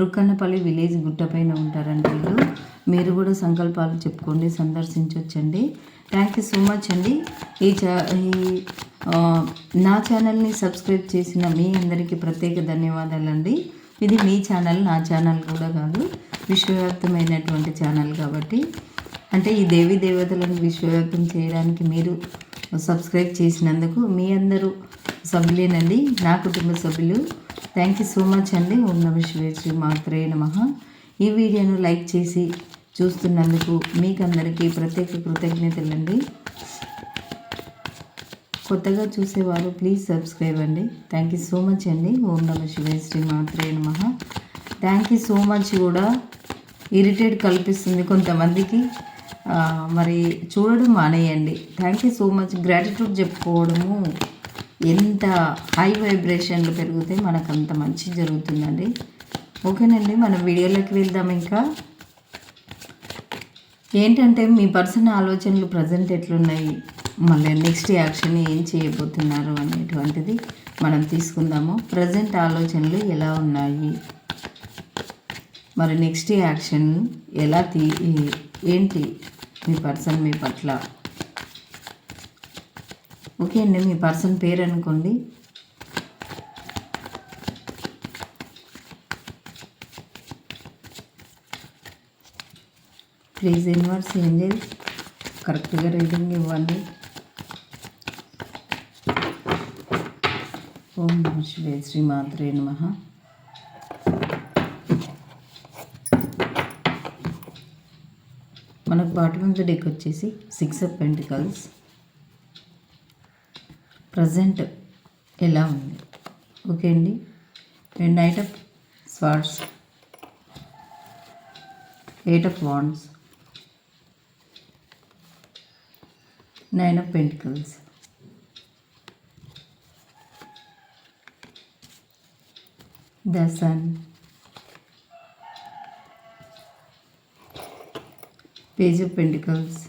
Rukkannapalli village గుట్టపైన ఉంటారండి వీళ్ళు. మీరు కూడా సంకల్పాలు చెప్పుకోండి సందర్శించవచ్చండి థ్యాంక్ యూ సో మచ్ అండి. ఈ ఈ నా ఛానల్ని సబ్స్క్రైబ్ చేసిన మీ అందరికీ ప్రత్యేక ధన్యవాదాలండి. ఇది మీ ఛానల్ నా ఛానల్ కూడా కాదు విశ్వవ్యాప్తమైనటువంటి ఛానల్ కాబట్టి. అంటే ఈ దేవీ దేవతలను విశ్వవ్యాప్తం చేయడానికి మీరు సబ్స్క్రైబ్ చేసినందుకు మీ అందరూ సభ్యులేనండి. నా కుటుంబ సభ్యులు థ్యాంక్ యూ సో మచ్ అండి. ఓం నమ శివాయ శ్రీ మాత్రే నమ. ఈ వీడియోను లైక్ చేసి చూస్తున్నందుకు మీకు అందరికీ ప్రత్యేక కృతజ్ఞతలండి. కొత్తగా చూసేవారు ప్లీజ్ సబ్స్క్రైబ్ అండి. థ్యాంక్ యూ సో మచ్ అండి. ఓం నమ శివాయ శ్రీ మాత్రే నమ. థ్యాంక్ యూ సో మచ్ కూడా ఇరిటేట్ కల్పిస్తుంది కొంతమందికి. మరి చూడడం మానేయండి. Thank you so much gratitude చెప్పుకోవడము ఎంత హై వైబ్రేషన్లు పెరిగితే మనకు అంత మంచి జరుగుతుందండి. ఓకేనండి మనం వీడియోలోకి వెళ్దాం ఇంకా. ఏంటంటే మీ పర్సన్ ఆలోచనలు ప్రజెంట్ ఎట్లున్నాయి? మళ్ళీ నెక్స్ట్ యాక్షన్ ఏం చేయబోతున్నారు అనేటువంటిది మనం తీసుకుందాము. ప్రజెంట్ ఆలోచనలు ఎలా ఉన్నాయి? మరి నెక్స్ట్ యాక్షన్ ఎలా తీ ఏంటి? మీ పర్సన్ మీ పట్ల ఓకే అండి మీ పర్సన్ పేరు అనుకోండి. ప్లీజ్ యూనివర్స్ ఏంజల్స్ కరెక్ట్గా రీడింగ్ ఇవ్వండి. ఓం నమ శివే శ్రీ మాత్రే నమ. మనకు బాటమ్ ఆఫ్ ద డెక్ వచ్చేసి సిక్స్ ఆఫ్ పెంటికల్స్ ప్రజెంట్ ఎలా ఉంది? ఓకే అండి. రెండు knight of swords eight of wands. Nine of pentacles. The sun. Page of pentacles.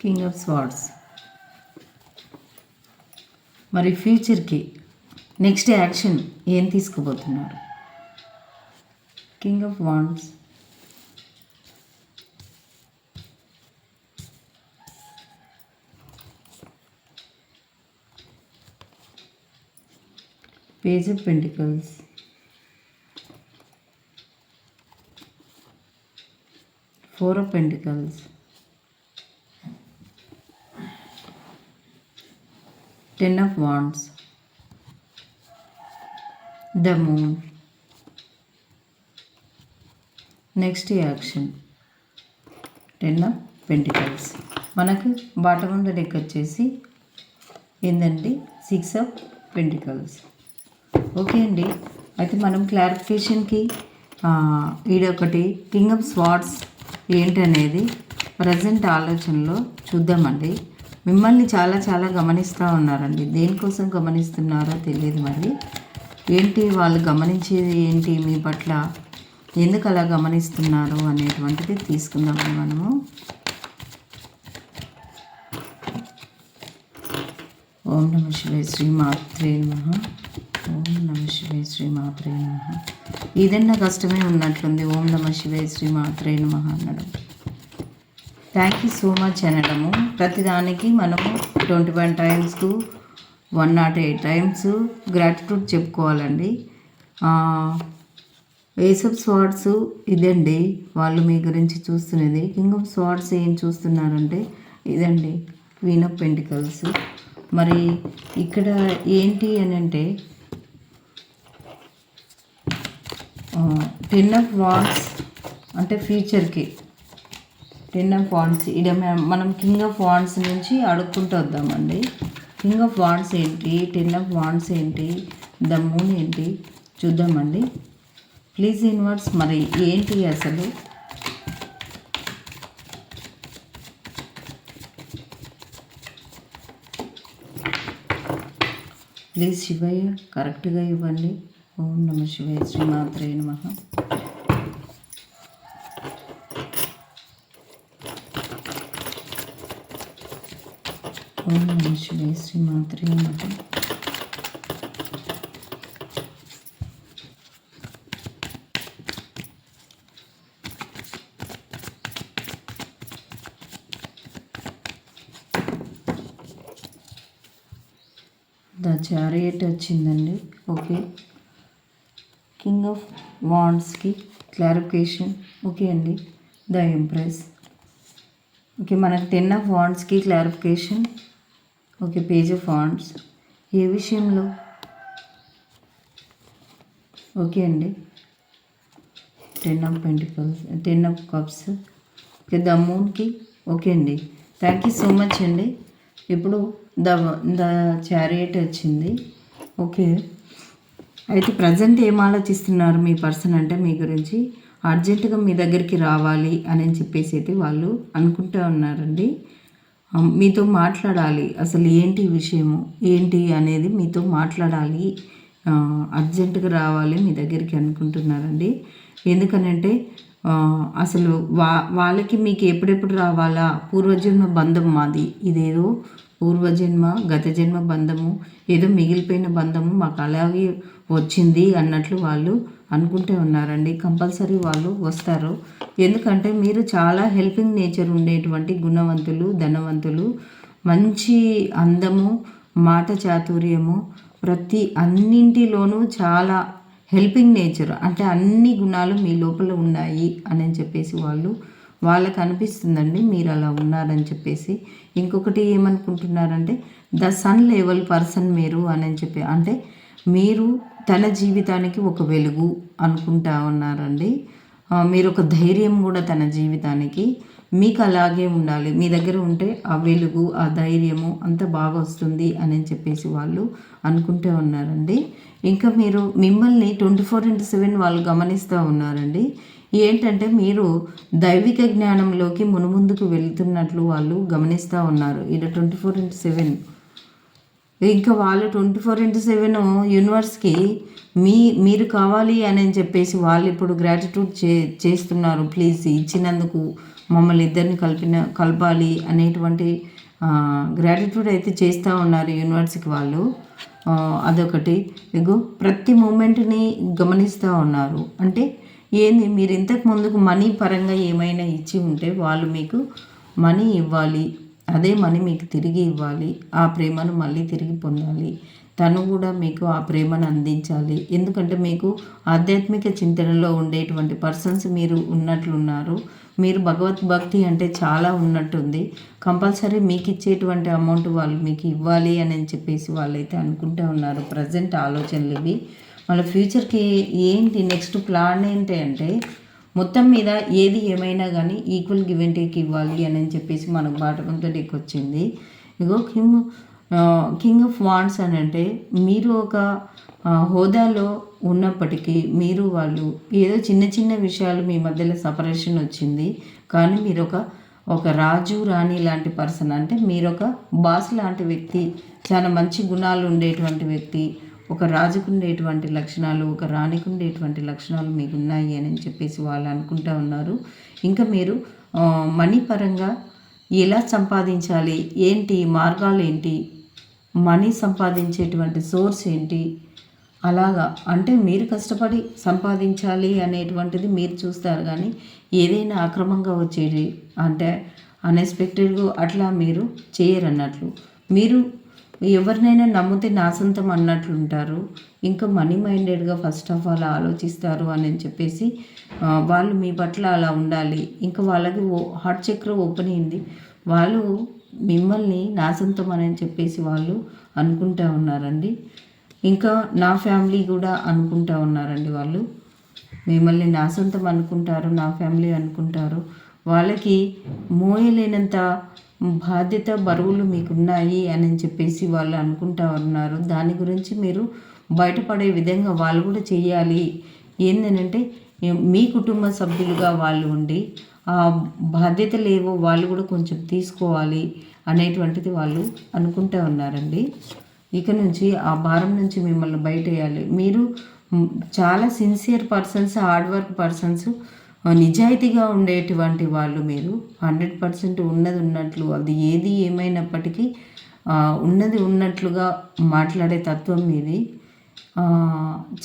King of swords మరి ఫ్యూచర్కి నెక్స్ట్ యాక్షన్ ఏం తీసుకోబోతున్నారు king of wands page of pentacles four of pentacles ten of wands the moon next action ten of pentacles మనకు bottom of the deck వచ్చేసి ఏంటండి six of pentacles okay అండి. అయితే మనం క్లారిఫికేషన్కి ఈడొకటి కింగ్ ఆఫ్ స్వాట్స్ ఏంటనేది ప్రజెంట్ ఆలోచనలో చూద్దామండి. మిమ్మల్ని చాలా చాలా గమనిస్తూ ఉన్నారండి. దేనికోసం గమనిస్తున్నారో తెలియదు మరి. ఏంటి వాళ్ళు గమనించేది ఏంటి? మీ పట్ల ఎందుకు అలా గమనిస్తున్నారు అనేటువంటిది తీసుకుందామండి మనము. ఓం నమ శివే శ్రీ మాత్రే నమ. ఓం నమ శివే శ్రీ మాత్రే నమ. ఏదన్నా కష్టమే ఉన్నట్లుంది. ఓం నమ శివే శ్రీ మాత్రే నమ అనడం థ్యాంక్ యూ సో మచ్ అనడము ప్రతిదానికి మనము twenty one times one not eight times gratitude చెప్పుకోవాలండి. Ace of swords ఇదండి. వాళ్ళు మీ గురించి చూస్తున్నది. కింగ్ ఆఫ్ స్వార్డ్స్ ఏం చూస్తున్నారంటే ఇదండి. క్వీన్ ఆఫ్ పెంటికల్స్ మరి ఇక్కడ ఏంటి అని అంటే టెన్ ఆఫ్ వాన్స్ అంటే ఫ్యూచర్కి టెన్ ఆఫ్ వాన్స్ ఇడ మనం కింగ్ ఆఫ్ వాన్స్ నుంచి అడుక్కుంటూ వద్దామండి. కింగ్ ఆఫ్ వాన్స్ ఏంటి? టెన్ ఆఫ్ వాన్స్ ఏంటి? ద మూన్ ఏంటి? చూద్దామండి. ప్లీజ్ ఇన్వర్ట్స్ మరి ఏంటి అసలు? ప్లీజ్ శివయ్య కరెక్ట్గా ఇవ్వండి. ఓం నమ శివయ్య శ్రీమాత్రే నమ. ఓం నమ శివయ్య శ్రీమాత్రే ద చారియట్ వచ్చిందండి. ఓకే. కింగ్ ఆఫ్ వాండ్స్కి క్లారిఫికేషన్. ఓకే అండి. The empress. ఓకే మనకి ten of వాండ్స్కి clarification okay page of wands ఏ విషయంలో? ఓకే అండి. Ten of pentacles ten of cups okay the మూన్కి okay అండి. థ్యాంక్ యూ సో మచ్ అండి. ఇప్పుడు the the chariot వచ్చింది. Okay. అయితే ప్రజెంట్ ఏం ఆలోచిస్తున్నారు మీ పర్సన్ అంటే మీ గురించి? అర్జెంటుగా మీ దగ్గరికి రావాలి అని చెప్పేసి అయితే వాళ్ళు అనుకుంటూ ఉన్నారండి. మీతో మాట్లాడాలి. అసలు ఏంటి విషయము? ఏంటి అనేది మీతో మాట్లాడాలి. అర్జెంటుగా రావాలి మీ దగ్గరికి అనుకుంటున్నారండి. ఎందుకనంటే అసలు వా వాళ్ళకి మీకు ఎప్పుడెప్పుడు రావాలా? పూర్వజన్మ బంధం మాది. ఇదేదో పూర్వజన్మ గత జన్మ బంధము ఏదో మిగిలిపోయిన బంధము మాకు అలాగే వచ్చింది అన్నట్లు వాళ్ళు అనుకుంటే ఉన్నారండి. కంపల్సరీ వాళ్ళు వస్తారు. ఎందుకంటే మీరు చాలా హెల్పింగ్ నేచర్ ఉండేటువంటి గుణవంతులు ధనవంతులు. మంచి అందము మాట చాతుర్యము ప్రతి అన్నింటిలోనూ చాలా హెల్పింగ్ నేచర్. అంటే అన్ని గుణాలు మీ లోపల ఉన్నాయి అని చెప్పేసి వాళ్ళు వాళ్ళకి అనిపిస్తుందండి మీరు అలా ఉన్నారని చెప్పేసి. ఇంకొకటి ఏమనుకుంటున్నారంటే ద సన్ లెవెల్ పర్సన్ మీరు అని చెప్పి. అంటే మీరు తన జీవితానికి ఒక వెలుగు అనుకుంటా ఉన్నారండి. మీరు ఒక ధైర్యం కూడా తన జీవితానికి మీకు అలాగే ఉండాలి. మీ దగ్గర ఉంటే ఆ వెలుగు ఆ ధైర్యము అంత బాగా వస్తుంది అని చెప్పేసి వాళ్ళు అనుకుంటూ ఉన్నారండి. ఇంకా మీరు మిమ్మల్ని ట్వంటీ ఫోర్ ఇంటూ సెవెన్ వాళ్ళు గమనిస్తూ ఉన్నారండి. ఏంటంటే మీరు దైవిక జ్ఞానంలోకి మునుముందుకు వెళ్తున్నట్లు వాళ్ళు గమనిస్తూ ఉన్నారు. ఇది ట్వంటీ ఫోర్ ఇంటూ సెవెన్ ఇంకా వాళ్ళు ట్వంటీ ఫోర్ ఇంటూ సెవెన్ యూనివర్స్కి మీ మీరు కావాలి అని చెప్పేసి వాళ్ళు ఇప్పుడు గ్రాటిట్యూడ్ చే చేస్తున్నారు. ప్లీజ్ ఇచ్చినందుకు మమ్మల్ని ఇద్దరిని కలిపిన కలపాలి అనేటువంటి గ్రాటిట్యూడ్ అయితే చేస్తూ ఉన్నారు యూనివర్స్కి వాళ్ళు. అదొకటి. ఇగో ప్రతి మూమెంట్ని గమనిస్తూ ఉన్నారు. అంటే ఏంది? మీరు ఇంతకు ముందుకు మనీ పరంగా ఏమైనా ఇచ్చి ఉంటే వాళ్ళు మీకు మనీ ఇవ్వాలి. అదే మనీ మీకు తిరిగి ఇవ్వాలి. ఆ ప్రేమను మళ్ళీ తిరిగి పొందాలి. తను కూడా మీకు ఆ ప్రేమను అందించాలి. ఎందుకంటే మీకు ఆధ్యాత్మిక చింతనలో ఉండేటువంటి పర్సన్స్ మీరు ఉన్నట్లున్నారు. మీరు భగవద్భక్తి అంటే చాలా ఉన్నట్టుంది. కంపల్సరీ మీకు ఇచ్చేటువంటి అమౌంట్ వాళ్ళు మీకు ఇవ్వాలి అని చెప్పేసి వాళ్ళైతే అనుకుంటూ ఉన్నారు. ప్రజెంట్ ఆలోచనలు ఇవి. వాళ్ళ ఫ్యూచర్కి ఏంటి? నెక్స్ట్ ప్లాన్ ఏంటి అంటే మొత్తం మీద ఏది ఏమైనా కానీ ఈక్వల్ గివ్ అండ్ టేక్ ఇవ్వాలి అని చెప్పేసి మనకు బాటకంతో వచ్చింది ఇగో కింగ్ కింగ్ ఆఫ్ వాండ్స్ అని అంటే మీరు ఒక హోదాలో ఉన్నప్పటికీ మీరు వాళ్ళు ఏదో చిన్న చిన్న విషయాలు మీ మధ్యలో సపరేషన్ వచ్చింది. కానీ మీరు ఒక ఒక రాజు రాణి లాంటి పర్సన్. అంటే మీరు ఒక బాస్ లాంటి వ్యక్తి చాలా మంచి గుణాలు ఉండేటువంటి వ్యక్తి. ఒక రాజుకు ఉండేటువంటి లక్షణాలు ఒక రాణికి ఉండేటువంటి లక్షణాలు మీకు ఉన్నాయి అని చెప్పేసి వాళ్ళు అనుకుంటా ఉన్నారు. ఇంకా మీరు మనీ పరంగా ఎలా సంపాదించాలి? ఏంటి? మార్గాలు ఏంటి మనీ సంపాదించేటువంటి సోర్స్ ఏంటి? అలాగా. అంటే మీరు కష్టపడి సంపాదించాలి అనేటువంటిది మీరు చూస్తారు కానీ ఏదైనా అక్రమంగా వచ్చేది అంటే అన్ఎక్స్పెక్టెడ్గా అట్లా మీరు చేయరన్నట్లు. మీరు ఎవరినైనా నమ్మితే నా సొంతం ఇంకా మనీ మైండెడ్గా ఫస్ట్ ఆఫ్ ఆల్ ఆలోచిస్తారు అని చెప్పేసి వాళ్ళు మీ పట్ల అలా ఉండాలి. ఇంకా వాళ్ళకి ఓ హార్ట్ చక్ర ఓపెన్ అయింది. వాళ్ళు మిమ్మల్ని నా సొంతం అని చెప్పేసి వాళ్ళు అనుకుంటా ఉన్నారండి. ఇంకా నా ఫ్యామిలీ కూడా అనుకుంటా ఉన్నారండి వాళ్ళు. మిమ్మల్ని నా సొంతం అనుకుంటారు నా ఫ్యామిలీ అనుకుంటారు. వాళ్ళకి మోయలేనంత బాధ్యత బరువులు మీకు ఉన్నాయి అని చెప్పేసి వాళ్ళు అనుకుంటా ఉన్నారు. దాని గురించి మీరు బయటపడే విధంగా వాళ్ళు కూడా చేయాలి ఏంటంటే మీ కుటుంబ సభ్యులుగా వాళ్ళు ఉండి ఆ బాధ్యతలు ఏవో వాళ్ళు కూడా కొంచెం తీసుకోవాలి అనేటువంటిది వాళ్ళు అనుకుంటూ ఉన్నారండి. ఇక నుంచి ఆ భారం నుంచి మిమ్మల్ని బయట వేయాలి మీరు చాలా sincere persons hard work persons నిజాయితీగా ఉండేటువంటి వాళ్ళు మీరు హండ్రెడ్ పర్సెంట్ ఉన్నది ఉన్నట్లు అది ఏది ఏమైనప్పటికీ ఉన్నది ఉన్నట్లుగా మాట్లాడే తత్వం మీది.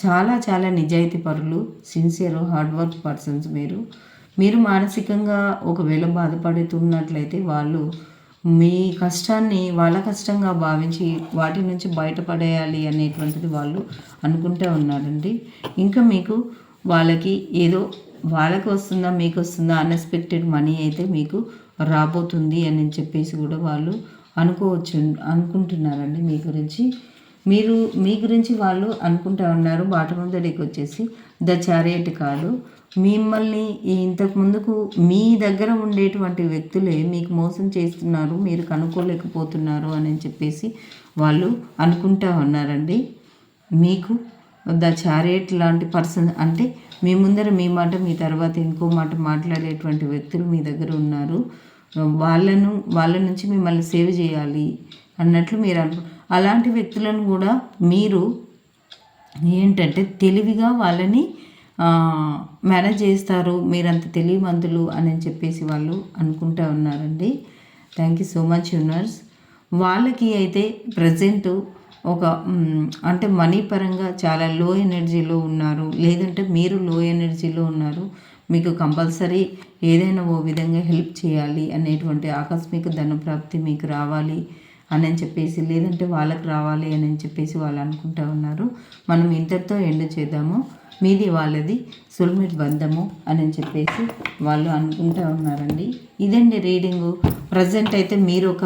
చాలా చాలా నిజాయితీ పరులు సిన్సియర్ హార్డ్ వర్క్ పర్సన్స్ మీరు. మీరు మానసికంగా ఒకవేళ బాధపడుతున్నట్లయితే వాళ్ళు మీ కష్టాన్ని వాళ్ళ కష్టంగా భావించి వాటి నుంచి బయటపడేయాలి అనేటువంటిది వాళ్ళు అనుకుంటూ ఉన్నారండి. ఇంకా మీకు వాళ్ళకి ఏదో వాళ్ళకి వస్తుందా మీకు వస్తుందా అన్ఎక్స్పెక్టెడ్ మనీ అయితే మీకు రాబోతుంది అని చెప్పేసి కూడా వాళ్ళు అనుకోవచ్చు అనుకుంటున్నారండి మీ గురించి. మీరు మీ గురించి వాళ్ళు అనుకుంటా ఉన్నారు. బాటమ్ ఆఫ్ ద డేకి వచ్చేసి ద చారియట్ కాదు. మిమ్మల్ని ఇంతకు ముందుకు మీ దగ్గర ఉండేటువంటి వ్యక్తులే మీకు మోసం చేస్తున్నారు మీరు కనుక్కోలేకపోతున్నారు అని చెప్పేసి వాళ్ళు అనుకుంటా ఉన్నారండి. మీకు ద చారేట్ లాంటి పర్సన్ అంటే మీ ముందర మీ మాట మీ తర్వాత ఇంకో మాట మాట్లాడేటువంటి వ్యక్తులు మీ దగ్గర ఉన్నారు. వాళ్ళను వాళ్ళ నుంచి మిమ్మల్ని సేవ్ చేయాలి అన్నట్లు మీరు అను అలాంటి వ్యక్తులను కూడా మీరు ఏంటంటే తెలివిగా వాళ్ళని మేనేజ్ చేస్తారు. మీరంత తెలివిమంతులు అని చెప్పేసి వాళ్ళు అనుకుంటూ ఉన్నారండి. థ్యాంక్ యూ సో మచ్ యూనర్స్ వాళ్ళకి అయితే ప్రజెంటు ఒక అంటే మనీ పరంగా చాలా లో ఎనర్జీలో ఉన్నారు. లేదంటే మీరు లో ఎనర్జీలో ఉన్నారు. మీకు కంపల్సరీ ఏదైనా ఓ విధంగా హెల్ప్ చేయాలి అనేటువంటి ఆకస్మిక ధనప్రాప్తి మీకు రావాలి అని చెప్పేసి లేదంటే వాళ్ళకి రావాలి అని చెప్పేసి వాళ్ళు అనుకుంటా ఉన్నారు. మనం ఇంతటితో ఎండ్ చేద్దాము. మీది వాళ్ళది సుల్మిట్ బంధము అని చెప్పేసి వాళ్ళు అనుకుంటా ఉన్నారండి. ఇదండి రీడింగు ప్రజెంట్ అయితే మీరు ఒక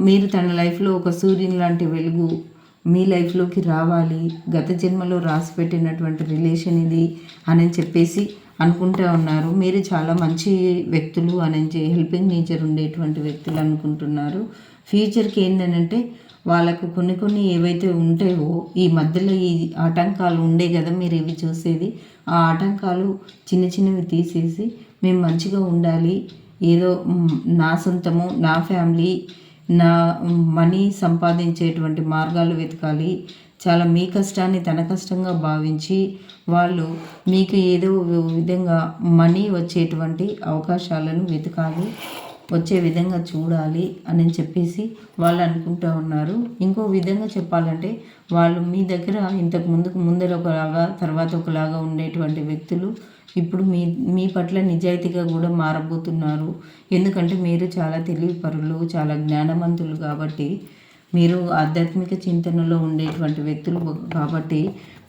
మీరు తన లైఫ్లో ఒక సూర్యుని లాంటి వెలుగు మీ లైఫ్లోకి రావాలి గత జన్మలో రాసి పెట్టినటువంటి రిలేషన్ ఇది అని చెప్పేసి అనుకుంటూ ఉన్నారు. మీరు చాలా మంచి వ్యక్తులు అని హెల్పింగ్ నేచర్ ఉండేటువంటి వ్యక్తులు అనుకుంటున్నారు. ఫ్యూచర్కి ఏంటంటే వాళ్ళకు కొన్ని కొన్ని ఏవైతే ఉంటాయో ఈ మధ్యలో ఈ ఆటంకాలు ఉండే కదా మీరు ఇవి చూసేది ఆ ఆటంకాలు చిన్న చిన్నవి తీసేసి మేము మంచిగా ఉండాలి ఏదో నా సొంతము నా ఫ్యామిలీ నా మనీ సంపాదించేటువంటి మార్గాలు వెతకాలి. చాలా మీ కష్టాన్ని తన కష్టంగా భావించి వాళ్ళు మీకు ఏదో విధంగా మనీ వచ్చేటువంటి అవకాశాలను వెతకాలి వచ్చే విధంగా చూడాలి అని చెప్పేసి వాళ్ళు అనుకుంటూ ఉన్నారు. ఇంకో విధంగా చెప్పాలంటే వాళ్ళు మీ దగ్గర ఇంతకు ముందుకు ముందర ఒకలాగా తర్వాత ఒకలాగా ఉండేటువంటి వ్యక్తులు ఇప్పుడు మీ మీ పట్ల నిజాయితీగా కూడా మారబోతున్నారు. ఎందుకంటే మీరు చాలా తెలివిపరులు చాలా జ్ఞానవంతులు కాబట్టి మీరు ఆధ్యాత్మిక చింతనలో ఉండేటువంటి వ్యక్తులు కాబట్టి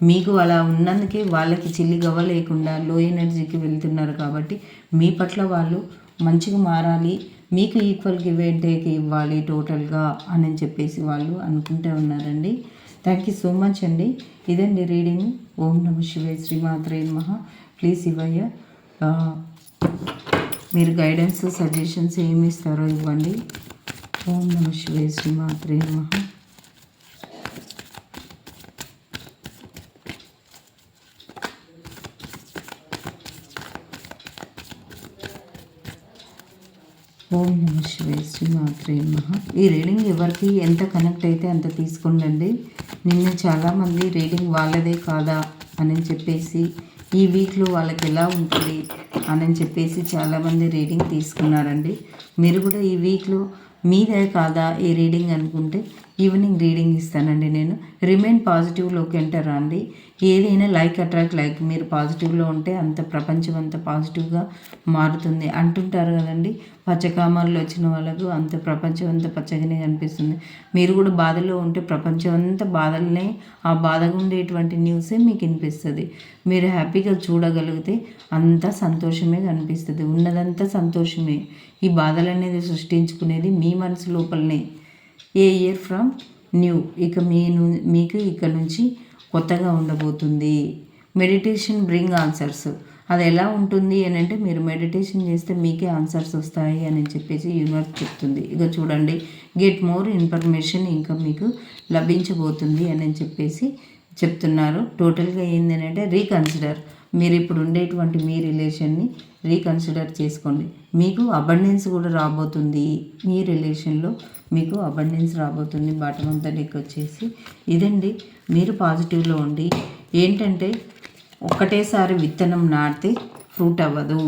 మీకు అలా ఉన్నందుకే వాళ్ళకి చిల్లి గవ్వ లేకుండా లో ఎనర్జీకి వెళ్తున్నారు కాబట్టి మీ పట్ల వాళ్ళు మంచిగా మారాలి మీకు ఈక్వల్ గివ్ అండ్ టేక్ ఇవ్వాలి టోటల్గా అని చెప్పేసి వాళ్ళు అనుకుంటూ ఉన్నారండి. థ్యాంక్ యూ సో మచ్ అండి. ఇదండి రీడింగ్. ఓం నమ శివే శ్రీమాత్రే మహా ప్లీజ్ ఇవయ్యా మీరు గైడెన్స్ సజెషన్స్ ఏమి ఇస్తారో ఇవ్వండి. ఓం నమ శ్రీ శ్రీమాత్రే నమ. ఓం నమ శివాయ శ్రీమాత్రే నమ. ఈ రీడింగ్ ఎవరికి ఎంత కనెక్ట్ అయితే అంత తీసుకోండి నిన్న చాలామంది రీడింగ్ వాళ్ళదే కాదా అని చెప్పేసి ఈ వీక్లో వాళ్ళకి ఎలా ఉంటుంది అని చెప్పేసి చాలామంది రీడింగ్ తీసుకున్నారండి. మీరు కూడా ఈ వీక్లో మీదే కాదా ఈ రీడింగ్ అనుకుంటే ఈవినింగ్ రీడింగ్ ఇస్తానండి నేను. రిమైన్ పాజిటివ్లోకి ఎంటర్ రండి ఏదైనా లైక్ అట్రాక్ట్ లైక్ మీరు పాజిటివ్లో ఉంటే అంత ప్రపంచం అంత పాజిటివ్గా మారుతుంది అంటుంటారు కదండి. పచ్చకామాల్లో వచ్చిన వాళ్ళకు అంత ప్రపంచం అంతా పచ్చగానే కనిపిస్తుంది. మీరు కూడా బాధలో ఉంటే ప్రపంచం అంతా బాధలనే ఆ బాధగా ఉండేటువంటి న్యూసే మీకు వినిపిస్తుంది. మీరు హ్యాపీగా చూడగలిగితే అంతా సంతోషమే కనిపిస్తుంది. ఉన్నదంతా సంతోషమే. ఈ బాధలు అనేది సృష్టించుకునేది మీ మనసు లోపలనే. A year from new? ఇక మీ ను- మీకు ఇక్కడ నుంచి కొత్తగా ఉండబోతుంది. Meditation bring answers. అది ఎలా ఉంటుంది అని అంటే మీరు మెడిటేషన్ చేస్తే మీకే ఆన్సర్స్ వస్తాయి అని చెప్పేసి యూనివర్స్ చెప్తుంది. ఇక చూడండి. గెట్ మోర్ ఇన్ఫర్మేషన్ ఇంకా మీకు లభించబోతుంది అని చెప్పేసి చెప్తున్నారు. టోటల్గా ఏంటి అంటే రీకన్సిడర్. మీరు ఇప్పుడు ఉండేటువంటి మీ రిలేషన్ని రీకన్సిడర్ చేసుకోండి. మీకు అబండెన్స్ కూడా రాబోతుంది మీ రిలేషన్లో. మీకు అబండెన్స్ రాబోతుంది బాటం అంతా డెక్ వచ్చేసి. ఇదండి మీరు పాజిటివ్లో ఉండి ఏంటంటే ఒక్కటేసారి విత్తనం నాటితే ఫ్రూట్ అవ్వదు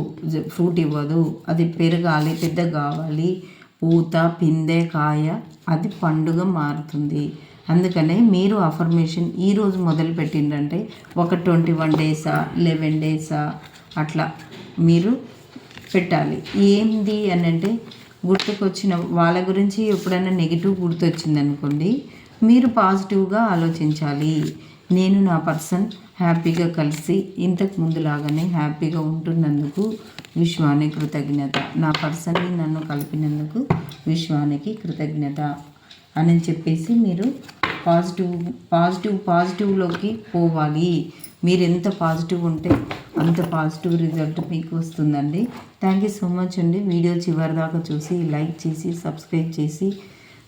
ఫ్రూట్ ఇవ్వదు. అది పెరగాలి పెద్ద కావాలి. పూత పిందె కాయ అది పండుగ మారుతుంది. అందుకనే మీరు అఫర్మేషన్ ఈరోజు మొదలు పెట్టిండ్రంటే ఒక ట్వంటీ వన్ డేసా లెవెన్ డేసా అట్లా మీరు పెట్టాలి. ఏంది అని అంటే గుర్తుకొచ్చిన వాళ్ళ గురించి ఎప్పుడైనా నెగిటివ్ గుర్తొచ్చింది అనుకోండి మీరు పాజిటివ్గా ఆలోచించాలి. నేను నా పర్సన్ హ్యాపీగా కలిసి ఇంతకు ముందులాగానే హ్యాపీగా ఉంటున్నందుకు విశ్వానికి కృతజ్ఞత. నా పర్సన్ని నన్ను కలిపినందుకు విశ్వానికి కృతజ్ఞత అని చెప్పేసి మీరు పాజిటివ్ పాజిటివ్ పాజిటివ్లోకి పోవాలి. మీరు ఎంత పాజిటివ్ ఉంటే అంత పాజిటివ్ రిజల్ట్ మీకు వస్తుందండి థ్యాంక్ యూ సో మచ్ అండి. వీడియో చివరి దాకా చూసి లైక్ చేసి సబ్స్క్రైబ్ చేసి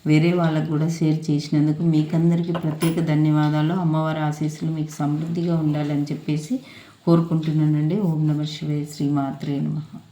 వేరే వాళ్ళకు కూడా షేర్ చేసినందుకు మీకందరికీ ప్రత్యేక ధన్యవాదాలు. అమ్మవారి ఆశీస్సులు మీకు సమృద్ధిగా ఉండాలని చెప్పేసి కోరుకుంటున్నానండి. ఓం నమ శ్రీ శ్రీమాత్రే నమః.